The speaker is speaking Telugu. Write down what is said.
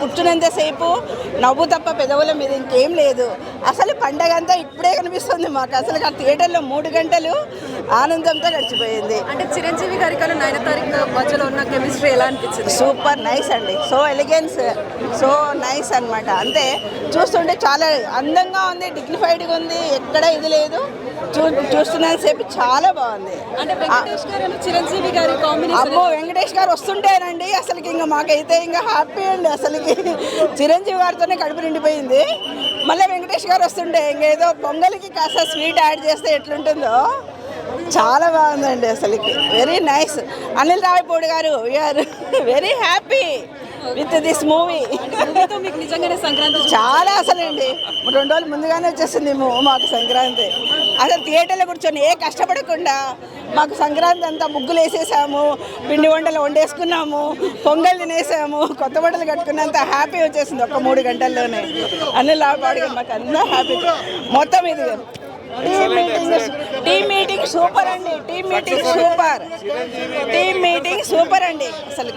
పుట్టినంతసేపు నవ్వు తప్ప పెదవుల మీద ఇంకేం లేదు. అసలు పండగ అంతా ఇప్పుడే కనిపిస్తుంది మాకు. అసలు ఆ థియేటర్లో మూడు గంటలు ఆనందంతో గడిచిపోయింది. అంటే చిరంజీవి గారి కన్నా నయనతార మధ్యలో ఉన్న కెమిస్ట్రీ ఎలా అనిపించింది? సూపర్ నైస్ అండి. సో ఎలిగెన్స్ సో నైస్ అన్నమాట. అంతే చూస్తుంటే చాలా అందంగా ఉంది డిగ్నిఫైడ్గా ఉంది ఎక్కడ ఇది లేదు. చూ చూస్తున్నంత సేపు చాలా బాగుంది. చిరంజీవి గారి అమ్మో వెంకటేష్ గారు వస్తుంటేనండి. అసలుకి ఇంకా మాకైతే ఇంకా హ్యాపీ అండి. అసలుకి చిరంజీవి గారితోనే కడుపు నిండిపోయింది. మళ్ళీ వెంకటేష్ గారు వస్తుంటే ఇంకేదో పొంగల్కి కాస్త స్వీట్ యాడ్ చేస్తే ఎట్లుంటుందో చాలా బాగుందండి అసలుకి. వెరీ నైస్ అనిల్ రావిపూడి గారు we are very happy with this movie మీకు నిజంగానే సంక్రాంతి చాలా అసలండి రెండు రోజులు ముందుగానే వచ్చేసింది మాకు సంక్రాంతి. అసలు థియేటర్లో కూర్చొని ఏ కష్టపడకుండా మాకు సంక్రాంతి అంతా ముగ్గులు వేసేసాము పిండి వంటలు వండేసుకున్నాము పొంగల్ తినేసాము కొత్త బట్టలు కట్టుకున్నంత హ్యాపీ వచ్చేసింది ఒక మూడు గంటల్లోనే. అన్ని లాభపాడుగా మాకు అంతా హ్యాపీ మొత్తం ఇది. Team meeting team meeting super అండి team meeting super team meeting super అండి అసలు.